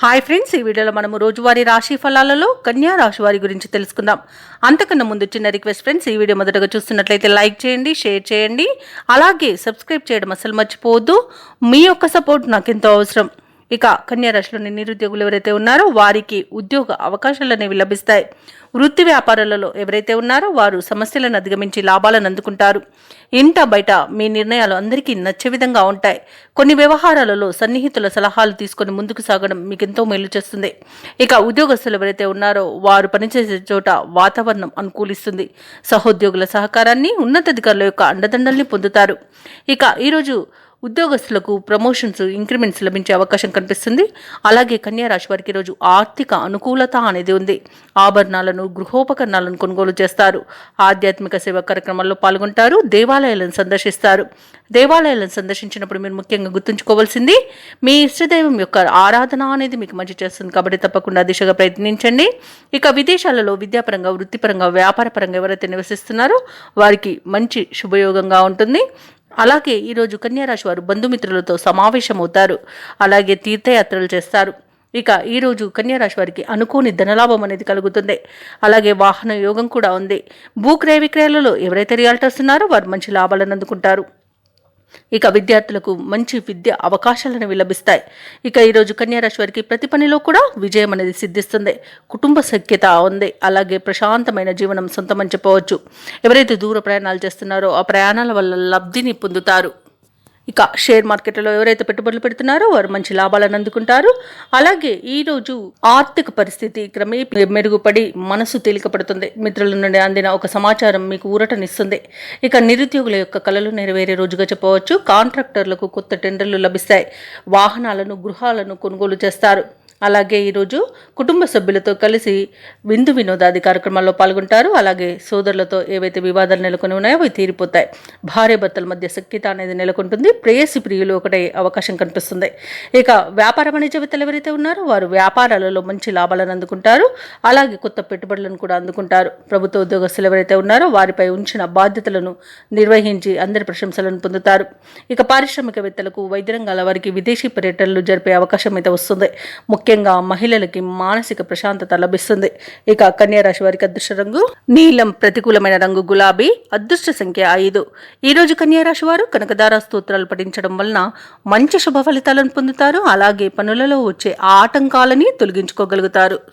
Hi friends ఈ వీడియోలో మనము రోజువారీ రాశి ఫలాలలో కన్యా రాశి వారి గురించి తెలుసుకుందాం. అంతకన్నా ముందు చిన్న రిక్వెస్ట్ ఫ్రెండ్స్ ఈ వీడియో మొదటగా చూస్తున్నట్లయితే లైక్ చేయండి షేర్ చేయండి. అలాగే సబ్స్క్రైబ్ చేయడం అసలు మర్చిపోవద్దు. మీ యొక్క సపోర్ట్ నాకు ఎంతో అవసరం. ఇక కన్యా రాశిలోని నిరుద్యోగులు ఎవరైతే ఉన్నారో వారికి ఉద్యోగ అవకాశాలు అనేవి లభిస్తాయి. వృత్తి వ్యాపారాలలో ఎవరైతే ఉన్నారో వారు సమస్యలను అధిగమించి లాభాలను అందుకుంటారు. ఇంట బయట మీ నిర్ణయాలు అందరికీ నచ్చే విధంగా ఉంటాయి. కొన్ని వ్యవహారాలలో సన్నిహితుల సలహాలు తీసుకొని ముందుకు సాగడం మీకు ఎంతో మేలు చేస్తుంది. ఇక ఉద్యోగస్తులు ఎవరైతే ఉన్నారో వారు పనిచేసే చోట వాతావరణం అనుకూలిస్తుంది. సహోద్యోగుల సహకారాన్ని ఉన్నతాధికారుల యొక్క అండదండల్ని పొందుతారు. ఇక ఈరోజు ఉద్యోగస్తులకు ప్రమోషన్స్ ఇంక్రిమెంట్స్ లభించే అవకాశం కనిపిస్తుంది. అలాగే కన్యా రాశి వారికి ఈరోజు ఆర్థిక అనుకూలత అనేది ఉంది. ఆభరణాలను గృహోపకరణాలను కొనుగోలు చేస్తారు. ఆధ్యాత్మిక సేవా కార్యక్రమాల్లో పాల్గొంటారు దేవాలయాలను సందర్శిస్తారు. దేవాలయాలను సందర్శించినప్పుడు మీరు ముఖ్యంగా గుర్తుంచుకోవాల్సింది మీ ఇష్టదైవం యొక్క ఆరాధన అనేది మీకు మంచి చేస్తుంది కాబట్టి తప్పకుండా దిశగా ప్రయత్నించండి. ఇక విదేశాలలో విద్యాపరంగా వృత్తిపరంగా వ్యాపారపరంగా ఎవరైతే నివసిస్తున్నారో వారికి మంచి శుభయోగంగా ఉంటుంది. అలాగే ఈరోజు కన్యారాశి వారు బంధుమిత్రులతో సమావేశమవుతారు. అలాగే తీర్థయాత్రలు చేస్తారు. ఇక ఈరోజు కన్యారాశి వారికి అనుకోని ధనలాభం అనేది కలుగుతుంది. అలాగే వాహన యోగం కూడా ఉంది. భూక్రయ విక్రయాలలో ఎవరైతే రియాల్టర్స్ ఉన్నారో వారు మంచి లాభాలను అందుకుంటారు. ఇక విద్యార్థులకు మంచి విద్య అవకాశాలను లభిస్తాయి ఇక ఈరోజు కన్యారాశి వారికి ప్రతి పనిలో కూడా విజయం అనేది సిద్ధిస్తుంది. కుటుంబ సఖ్యత ఉంది. అలాగే ప్రశాంతమైన జీవనం సొంతమని చెప్పవచ్చు. ఎవరైతే దూర ప్రయాణాలు చేస్తున్నారో ఆ ప్రయాణాల వల్ల లబ్ధిని పొందుతారు. ఇక షేర్ మార్కెట్లో ఎవరైతే పెట్టుబడులు పెడుతున్నారో వారు మంచి లాభాలను అందుకుంటారు. అలాగే ఈరోజు ఆర్థిక పరిస్థితి క్రమే మెరుగుపడి మనసు తేలికపడుతుంది. మిత్రుల నుండి అందిన ఒక సమాచారం మీకు ఊరటనిస్తుంది. ఇక నిరుద్యోగుల యొక్క కళలు నెరవేరే రోజుగా చెప్పవచ్చు. కాంట్రాక్టర్లకు కొత్త టెండర్లు లభిస్తాయి. వాహనాలను గృహాలను కొనుగోలు చేస్తారు. అలాగే ఈరోజు కుటుంబ సభ్యులతో కలిసి విందు వినోదాది కార్యక్రమాల్లో పాల్గొంటారు. అలాగే సోదరులతో ఏవైతే వివాదాలు నెలకొని ఉన్నాయో అవి తీరిపోతాయి. భార్య భర్తల మధ్య సఖ్యత అనేది నెలకొంటుంది. ప్రేయసి ప్రియులు ఒకటే అవకాశం కనిపిస్తుంది. ఇక వ్యాపార వాణిజ్యవేత్తలు ఎవరైతే ఉన్నారో వారు వ్యాపారాలలో మంచి లాభాలను అందుకుంటారు. అలాగే కొత్త పెట్టుబడులను కూడా అందుకుంటారు. ప్రభుత్వ ఉద్యోగస్తులు ఎవరైతే ఉన్నారో వారిపై ఉంచిన బాధ్యతలను నిర్వహించి అందరి ప్రశంసలను పొందుతారు. ఇక పారిశ్రామికవేత్తలకు వైద్య రంగాల వారికి విదేశీ పర్యటనలు జరిపే అవకాశం అయితే వస్తుంది. ముఖ్యంగా మహిళలకి మానసిక ప్రశాంతత లభిస్తుంది. ఇక కన్యా రాశి వారికి అదృష్ట రంగు నీలం ప్రతికూలమైన రంగు గులాబీ అదృష్ట సంఖ్య ఐదు. ఈ రోజు కన్యా రాశి వారు కనకదార స్తోత్రాలు పఠించడం వలన మంచి శుభ ఫలితాలను పొందుతారు. అలాగే పనులలో వచ్చే ఆటంకాలని తొలగించుకోగలుగుతారు.